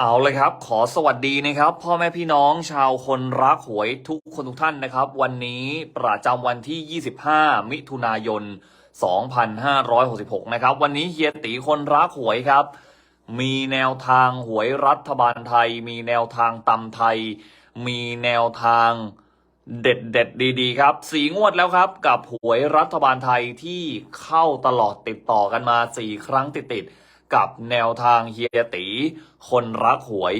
เอาเลยครับ ขอสวัสดีนะครับ พ่อแม่พี่น้องชาวคนรักหวยทุกคนทุกท่านนะครับ วันนี้ประจำวันที่ 25 มิถุนายน 2566 นะครับ วันนี้เฮียตีคนรักหวยครับ มีแนวทางหวยรัฐบาลไทย มีแนวทางตำไทย มีแนวทางเด็ดเด็ดดีๆ ครับสีงวดแล้วครับ กับหวยรัฐบาลไทยที่เข้าตลอดติดต่อกันมาสี่ครั้งติดๆ กับแนวทางเฮียตี คนรักหวย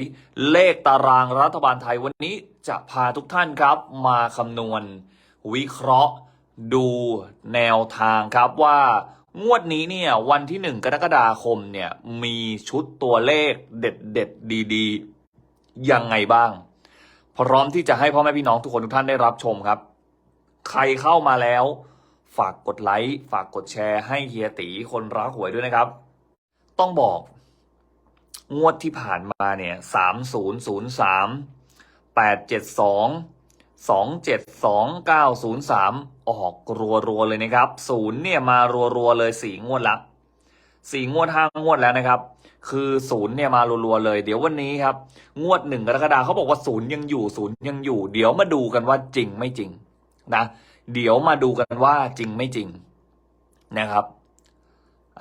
เลขตารางรัฐบาลไทยวันนี้จะพาทุกท่านครับ มาคำนวณ วิเคราะห์ ดูแนวทางครับว่างวดนี้เนี่ยวันที่หนึ่งกรกฎาคมเนี่ยมีชุดตัวเลขเด็ดเด็ดดีๆ ยังไงบ้าง พร้อมที่จะให้พ่อแม่พี่น้องทุกคนทุกท่านได้รับชมครับ ใครเข้ามาแล้ว ฝากกดไลค์ฝากกดแชร์ให้เฮียตีคนรักหวยด้วยนะครับ ต้องบอก งวดที่ผ่านมาเนี่ยสามศูนย์ศูนย์สามแปดเจ็ดสองสองเจ็ดสองเก้าศูนย์สามออกรัวๆเลยนะครับศูนย์เนี่ยมารัวๆเลยสี่งวดละสี่งวดห้างวดแล้วนะครับ คือศูนย์เนี่ยมารัวๆเลย เดี๋ยววันนี้ครับ งวดหนึ่งกรกฎาเขาบอกว่าศูนย์ยังอยู่ศูนย์ยังอยู่ เดี๋ยวมาดูกันว่าจริงไม่จริงนะ เดี๋ยวมาดูกันว่าจริงไม่จริงนะครับ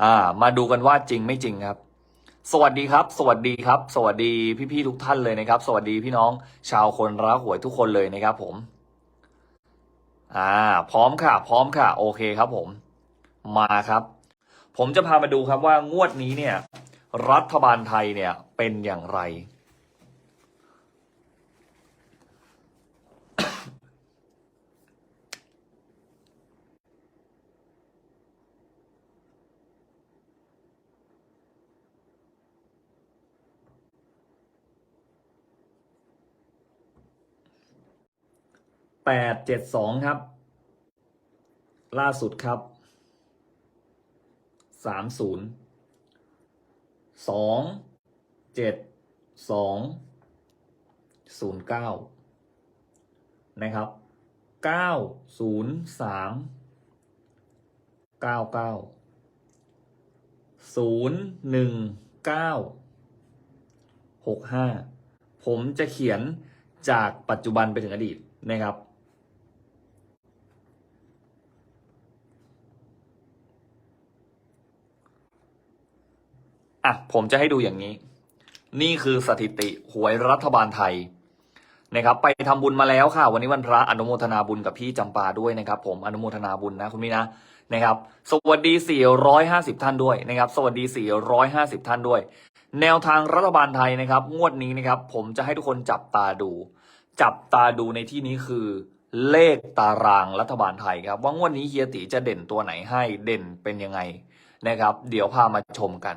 อ่า มาดูกันว่าจริงไม่จริงครับ สวัสดีครับ สวัสดีครับ สวัสดีพี่ๆทุกท่านเลยนะครับ สวัสดีพี่น้องชาวคนรักหวยทุกคนเลยนะครับผม อ่า พร้อมค่ะ พร้อมค่ะ โอเคครับผม มาครับ ผมจะพามาดูครับว่างวดนี้เนี่ย รัฐบาลไทยเนี่ยเป็นอย่างไร แปดเจ็ดสองครับ ล่าสุดครับสามศูนย์สองเจ็ดสองศูนย์เก้านะครับเก้าศูนย์สามเก้าเก้าศูนย์หนึ่งเก้าหกห้าผมจะเขียนจากปัจจุบันไปถึงอดีตนะครับ อะผมจะให้ดูอย่างนี้ นี่คือสถิติหวยรัฐบาลไทยนะครับไปทำบุญมาแล้วค่ะ วันนี้วันพระอนุโมทนาบุญกับพี่จำปาด้วยนะครับ ผมอนุโมทนาบุญนะคุณพี่นะนะครับ สวัสดี 450 ท่านด้วยนะครับ สวัสดี 450 ท่านด้วย แนวทางรัฐบาลไทยนะครับ งวดนี้นะครับ ผมจะให้ทุกคนจับตาดู จับตาดูในที่นี้คือ เลขตารางรัฐบาลไทยครับ ว่างวดนี้เฮียตีจะเด่นตัวไหนให้เด่นเป็นยังไงนะครับ เดี๋ยวพามาชมกัน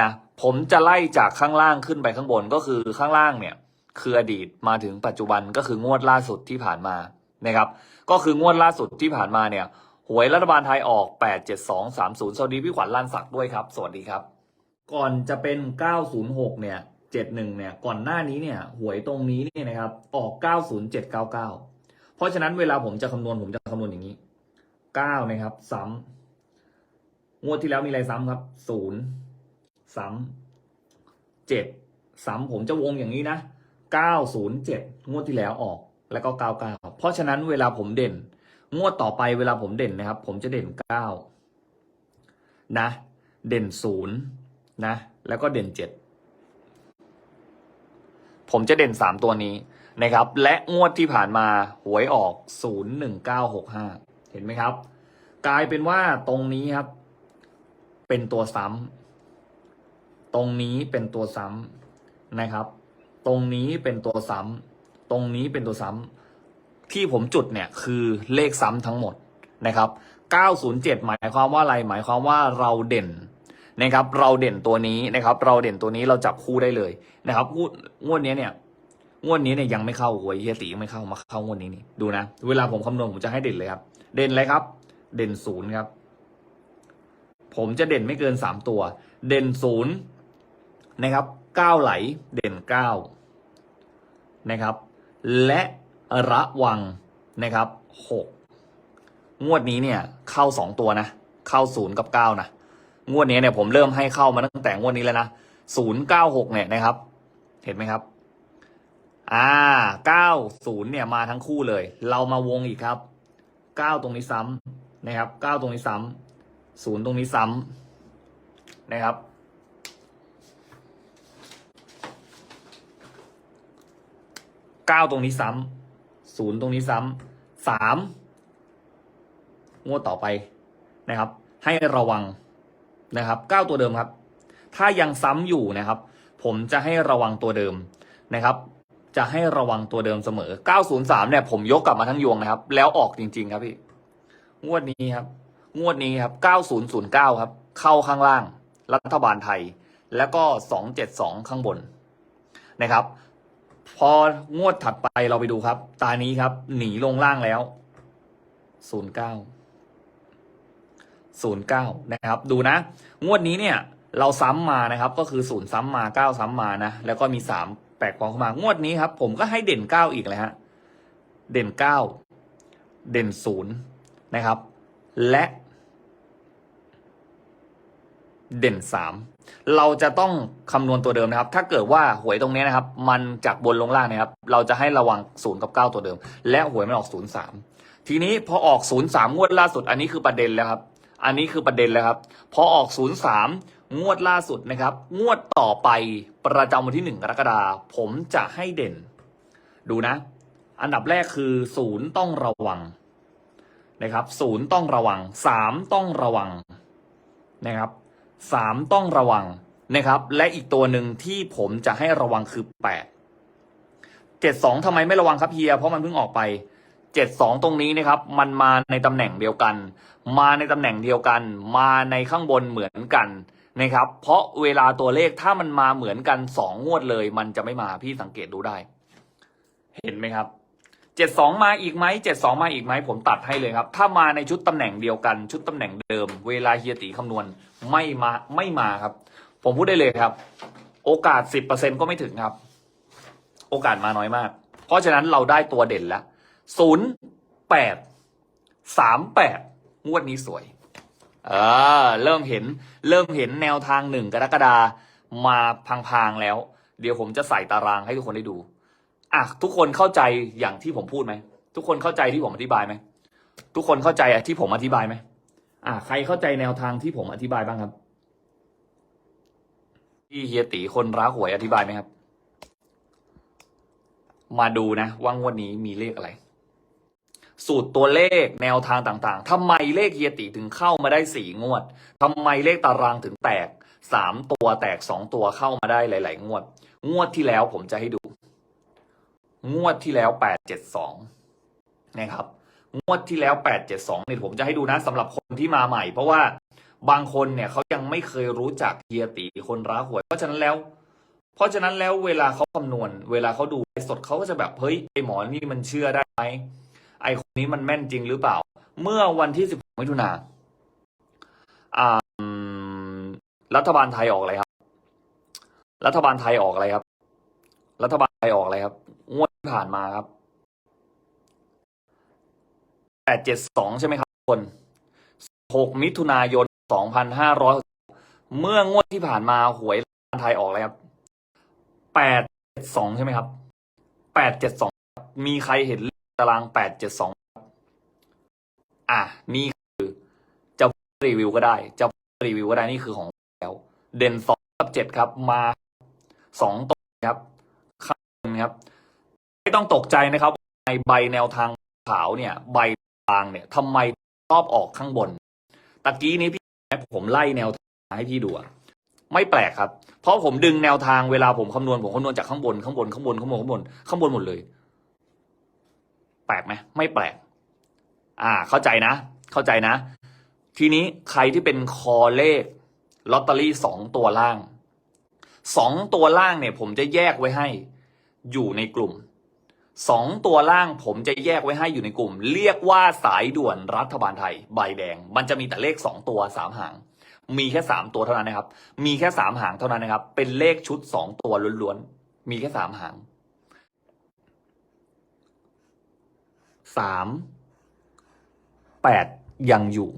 นะผมจะไล่จากข้างล่างขึ้นไปข้างบนก็คือข้างล่างเนี่ยคืออดีตมาถึงปัจจุบันก็คืองวดล่าสุดที่ผ่านมานะครับก็คืองวดล่าสุดที่ผ่านมาเนี่ยหวยรัฐบาลไทยออก 87230 สวัสดีพี่ขวัญลานศักดิ์ด้วยครับ สวัสดีครับ ก่อนจะเป็น 906 เนี่ย 71 เนี่ย ก่อนหน้านี้เนี่ย หวยตรงนี้เนี่ยนะครับ ออก 90799 เพราะฉะนั้นเวลาผมจะคำนวณผมจะคำนวณอย่างนี้ 9 นะครับ ซ้ำ งวดที่แล้วมีอะไรซ้ำครับ 0 ซ้ำเจ็ดซ้ำผมจะวงอย่างนี้นะเก้าศูนย์เจ็ดงวดที่แล้วออกแล้วก็เก้าเก้าเพราะฉะนั้นเวลาผมเด่น งวดต่อไปเวลาผมเด่นนะครับ ผมจะเด่นเก้านะ เด่นศูนย์นะ แล้วก็เด่นเจ็ดผมจะเด่นสามตัวนี้นะครับ และงวดที่ผ่านมาหวยออกศูนย์หนึ่งเก้าหกห้าเห็นไหมครับ กลายเป็นว่าตรงนี้ครับ เป็นตัวซ้ำ ตรงนี้เป็นตัวซ้ำนะครับ ตรงนี้เป็นตัวซ้ำตรงนี้เป็นตัวซ้ำที่ผมจุดเนี่ยคือเลขซ้ำทั้งหมดนะครับ 907 หมายความว่าอะไร หมายความว่าเราเด่นนะครับ เราเด่นตัวนี้นะครับ เราเด่นตัวนี้เราจับคู่ได้เลยนะครับงวดนี้เนี่ยงวดนี้เนี่ยยังไม่เข้าหวยเฮียตียังไม่เข้ามาเข้างวดนี้นี่ดูนะเวลาผมคำนวณผมจะให้เด่นเลยครับ เด่นเลยครับ เด่นศูนย์ครับ ผมจะเด่นไม่เกินสามตัว เด่นศูนย์ นะครับเก้าไหลเด่นเก้านะครับ และระวังนะครับหกงวดนี้เนี่ยเข้าสองตัวนะ เข้าศูนย์กับเก้านะงวดนี้เนี่ยผมเริ่มให้เข้ามาตั้งแต่งวดนี้แล้วนะศูนย์เก้าหกเนี่ยนะครับ เห็นไหมครับ อ่าเก้าศูนย์เนี่ยมาทั้งคู่เลย เรามาวงอีกครับเก้าตรงนี้ซ้ำนะครับเก้าตรงนี้ซ้ำศูนย์ตรงนี้ซ้ำนะครับ เก้าตรงนี้ซ้ำศูนย์ตรงนี้ซ้ำสามงวดต่อไปนะครับ ให้ระวังนะครับเก้าตัวเดิมครับ ถ้ายังซ้ำอยู่นะครับ ผมจะให้ระวังตัวเดิมนะครับ จะให้ระวังตัวเดิมเสมอ903เนี่ยผมยกกลับมาทั้งยวงนะครับ แล้วออกจริง ๆ ครับพี่งวดนี้ครับ งวดนี้ครับ9009ครับ เข้าข้างล่าง รัฐบาลไทย แล้วก็272ข้างบนนะครับ พองวดถัดไปเราไปดูครับ ตานี้ครับ หนีลงล่างแล้ว09 09นะครับ ดูนะ งวดนี้เนี่ย เราซ้ำมานะครับ ก็คือศูนย์ซ้ำมาเก้าซ้ำมานะ แล้วก็มีสามแปลกกองเข้ามางวดนี้ครับ ผมก็ให้เด่นเก้าอีกเลยฮะ เด่นเก้าเด่นศูนย์นะครับ และ เด่นสามเราจะต้องคำนวณตัวเดิมนะครับ ถ้าเกิดว่าหวยตรงนี้นะครับ มันจากบนลงล่างนะครับ เราจะให้ระวังศูนย์กับเก้าตัวเดิม และหวยมันออกศูนย์สามทีนี้พอออกศูนย์สามงวดล่าสุด อันนี้คือประเด็นแล้วครับ อันนี้คือประเด็นแล้วครับ พอออกศูนย์สามงวดล่าสุดนะครับ งวดต่อไปประจำวันที่หนึ่งกรกฎาคมผมจะให้เด่น ดูนะ อันดับแรกคือศูนย์ต้องระวังนะครับศูนย์ต้องระวังสามต้องระวังนะครับ สามต้องระวังนะครับ และอีกตัวหนึ่งที่ผมจะให้ระวังคือแปดเจ็ดสองทำไมไม่ระวังครับเฮีย เพราะมันเพิ่งออกไปเจ็ดสองตรงนี้นะครับ มันมาในตำแหน่งเดียวกัน มาในตำแหน่งเดียวกัน มาในข้างบนเหมือนกันนะครับ เพราะเวลาตัวเลขถ้ามันมาเหมือนกันสองงวดเลย มันจะไม่มาพี่สังเกตดูได้ เห็นไหมครับ เจ็ดสองมาอีกไหมเจ็ดสองมาอีกไหมผมตัดให้เลยครับ ถ้ามาในชุดตำแหน่งเดียวกัน ชุดตำแหน่งเดิม เวลาเฮียตีคำนวณไม่มาไม่มาครับ ผมพูดได้เลยครับ โอกาสสิบเปอร์เซ็นก็ไม่ถึงครับ โอกาสมาน้อยมาก เพราะฉะนั้นเราได้ตัวเด่นแล้วศูนย์แปดสามแปดงวดนี้สวย เออ เริ่มเห็น เริ่มเห็นแนวทางหนึ่งกรกฎามาพังๆแล้ว เดี๋ยวผมจะใส่ตารางให้ทุกคนได้ดู อะทุกคนเข้าใจอย่างที่ผมพูดไหมทุกคนเข้าใจที่ผมอธิบายไหมทุกคนเข้าใจที่ผมอธิบายไหมอะใครเข้าใจแนวทางที่ผมอธิบายบ้างครับที่เฮียตีคนรักหวยอธิบายไหมครับ มาดูนะว่างวดนี้มีเลขอะไร สูตรตัวเลขแนวทางต่างๆทำไมเลขเฮียตีถึงเข้ามาได้สี่งวดทำไมเลขตารางถึงแตกสามตัวแตกสองตัวเข้ามาได้หลาย ๆ งวด งวดที่แล้วผมจะให้ดู งวดที่แล้วแปดเจ็ดสองนะครับ งวดที่แล้วแปดเจ็ดสองเนี่ยผมจะให้ดูนะสำหรับคนที่มาใหม่ เพราะว่าบางคนเนี่ยเขายังไม่เคยรู้จักเฮียตีคนรักหวย เพราะฉะนั้นแล้ว เพราะฉะนั้นแล้วเวลาเขาคำนวณ เวลาเขาดูสดเขาก็จะแบบเฮ้ยไอหมอนี่มันเชื่อได้ไหมไอคนนี้มันแม่นจริงหรือเปล่า เมื่อวันที่ 16 มิถุนาอ่ารัฐบาลไทยออกอะไรครับ รัฐบาลไทยออกอะไรครับ รัฐบาลไทยออกอะไรครับ ผ่านมาครับ872ใช่ไหมครับทุกคน6มิถุนายน2500เมื่องวดที่ผ่านมาหวยรัฐบาลไทยออกอะไรครับ872ใช่ไหมครับ872มีใครเห็นตาราง872อะนี่คือจะรีวิวก็ได้ จะรีวิวก็ได้นี่คือของแล้ว เด่นสองกับเจ็ดครับมาสองตัวครับข้างบนครับ ไม่ต้องตกใจนะครับในใบแนวทางขาวเนี่ยใบทางเนี่ยทำไมชอบออกข้างบน ตะกี้นี้พี่ผมไล่แนวทางให้พี่ดูไม่แปลกครับ เพราะผมดึงแนวทางเวลาผมคำนวณผมคำนวณจากข้างบนข้างบนข้างบนข้างบนข้างบนข้างบนหมดเลย แปลกไหมไม่แปลก อ่า เข้าใจนะ เข้าใจนะ ทีนี้ใครที่เป็นคอเลขลอตเตอรี่สองตัวล่างสองตัวล่างเนี่ย ผมจะแยกไว้ให้ อยู่ในกลุ่ม สองตัวล่างผมจะแยกไว้ให้อยู่ในกลุ่ม เรียกว่าสายด่วนรัฐบาลไทย ใบแดง มันจะมีแต่เลขสองตัวสามหาง มีแค่สามตัวเท่านั้นนะครับ มีแค่สามหางเท่านั้นนะครับ เป็นเลขชุดสองตัวล้วนๆ มีแค่สามหางสามแปดยังอยู่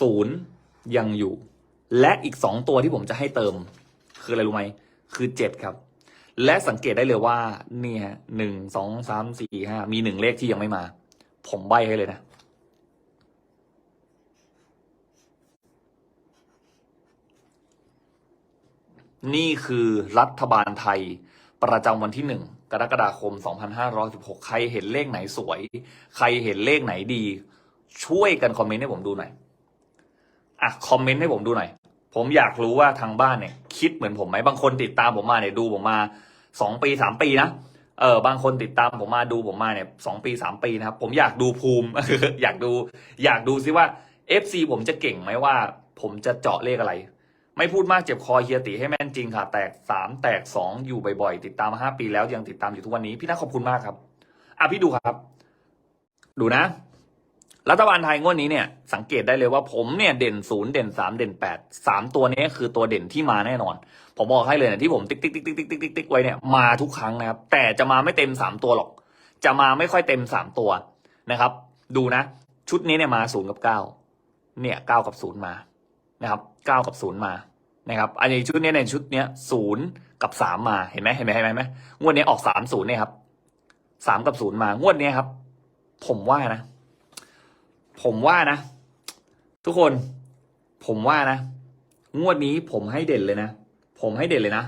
ศูนย์ยังอยู่ และอีกสองตัวที่ผมจะให้เติม คืออะไรรู้ไหม คือเจ็ดครับ และสังเกตได้เลยว่า เนี่ยหนึ่งสองสามสี่ห้ามีหนึ่งเลขที่ยังไม่มา ผมใบให้เลยนะ นี่คือรัฐบาลไทยประจำวันที่หนึ่งกรกฎาคม 2516 ใครเห็นเลขไหนสวย ใครเห็นเลขไหนดี ช่วยกันคอมเมนต์ให้ผมดูหน่อย อะ คอมเมนต์ให้ผมดูหน่อย ผมอยากรู้ว่าทางบ้านเนี่ย คิดเหมือนผมไหม บางคนติดตามผมมาเนี่ย ดูผมมา สองปีสามปีนะเออบางคนติดตามผมมาดูผมมาเนี่ยสองปีสามปีนะครับ ผมอยากดูภูมิ อยากดูอยากดูซิว่า FC ผมจะเก่งไหมว่า ผมจะเจาะเลขอะไร ไม่พูดมากเจ็บคอเฮียติให้แม่นจริงค่ะ แตกสามแตกสองอยู่บ่อยๆ ติดตามมาห้าปีแล้วยังติดตามอยู่ทุกวันนี้ พี่น่าขอบคุณมากครับ อะพี่ดูครับ ดูนะ รัฐบาลไทยงวดนี้เนี่ยสังเกตได้เลยว่าผมเนี่ยเด่นศูนย์เด่นสามเด่นแปดสามตัวนี้คือตัวเด่นที่มาแน่นอน ผมบอกให้เลยนะที่ผมติ๊กติ๊กติ๊กติ๊กติ๊กติ๊กติ๊กติ๊กไว้เนี่ยมาทุกครั้งนะครับแต่จะมาไม่เต็มสามตัวหรอก จะมาไม่ค่อยเต็มสามตัวนะครับ ดูนะ ชุดนี้เนี่ยมาศูนย์กับเก้าเนี่ยเก้ากับศูนย์มานะครับเก้ากับศูนย์มานะครับอันนี้ชุดนี้ในชุดเนี้ยศูนย์กับสามมาเห็นไหมเห็นไหมเห็นไหมไหมงวดนี้ออกสามศูนย์เนี่ยครับสามกับศูนย์มางวดนี้ครับ ผมว่านะ ผมว่านะ ทุกคน ผมว่านะ งวดนี้ผมให้เด่นเลยนะ ผมให้เด่นเลยนะ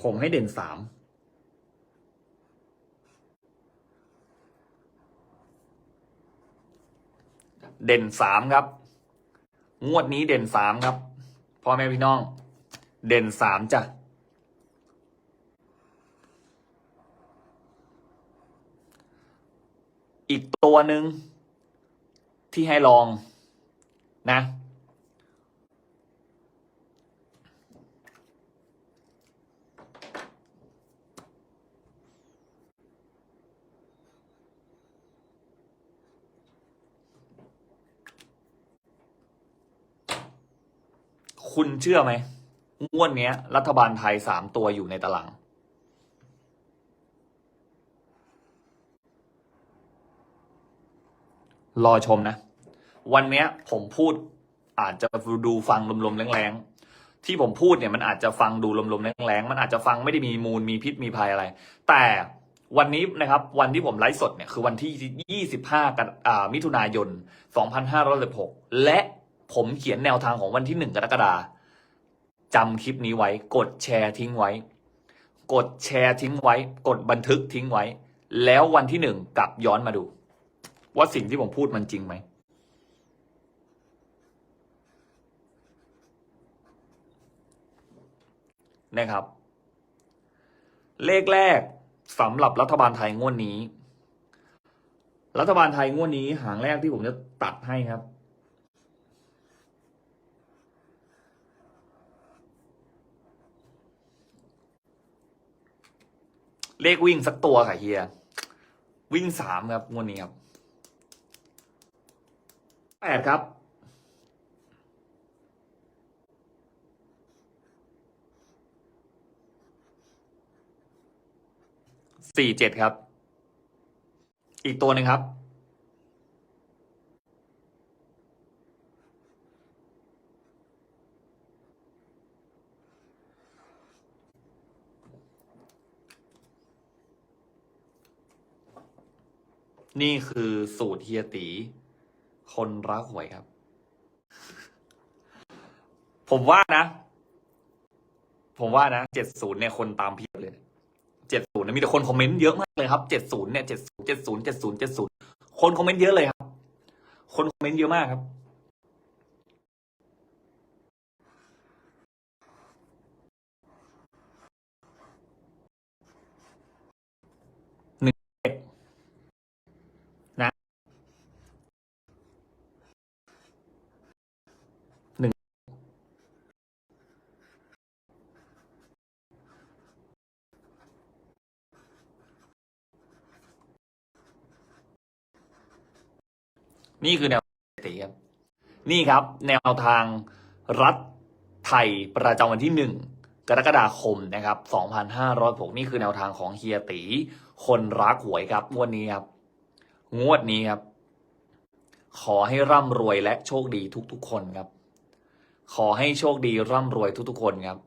ผมให้เด่นสามเด่นสามครับ งวดนี้เด่นสามครับพ่อแม่พี่น้อง เด่นสามจ้ะอีกตัวหนึ่ง ที่ให้ลองนะ คุณเชื่อไหมงวดเนี้ย รัฐบาลไทยสามตัวอยู่ในตาราง รอชมนะ วันนี้ผมพูดอาจจะดูฟังลมๆแรงๆ ที่ผมพูดเนี่ยมันอาจจะฟังดูลมๆแรงๆ มันอาจจะฟังไม่ได้มีมูลมีพิษมีภัยอะไร แต่วันนี้นะครับวันที่ผมไลฟ์สดเนี่ยคือวันที่ 25กันอ่ามิถุนายน 2516 และผมเขียนแนวทางของวันที่ 1 กรกฎาคมจำคลิปนี้ไว้ กดแชร์ทิ้งไว้ กดแชร์ทิ้งไว้ กดบันทึกทิ้งไว้ แล้ววันที่หนึ่งกลับย้อนมาดู ว่าสิ่งที่ผมพูดมันจริงไหม นะครับ เลขแรกสำหรับรัฐบาลไทยงวดนี้ รัฐบาลไทยงวดนี้หางแรกที่ผมจะตัดให้ครับเลขวิ่งสักตัวค่ะเฮีย วิ่งสามครับงวดนี้ครับ แปดครับ สี่เจ็ดครับ อีกตัวหนึ่งครับ นี่คือสูตรเฮียตี คนรักหวยครับ ผมว่านะ ผมว่านะเจ็ดศูนย์เนี่ยคนตามเพียบเลยเจ็ดศูนย์มีแต่คนคอมเมนต์เยอะมากเลยครับเจ็ดศูนย์เนี่ยเจ็ดศูนย์เจ็ดศูนย์เจ็ดศูนย์เจ็ดศูนย์คนคอมเมนต์เยอะเลยครับ คนคอมเมนต์เยอะมากครับ หนึ่งเจ็ดนะ หนึ่ง นี่คือแนวตีครับ นี่ครับ แนวทางรัฐไทยประจำวันที่หนึ่งกรกฎาคมนะครับ 2506 นี่คือแนวทางของเฮียตี คนรักหวยครับ งวดนี้ครับ งวดนี้ครับ ขอให้ร่ำรวยและโชคดีทุกๆคนครับ ขอให้โชคดีร่ำรวยทุกๆคนครับ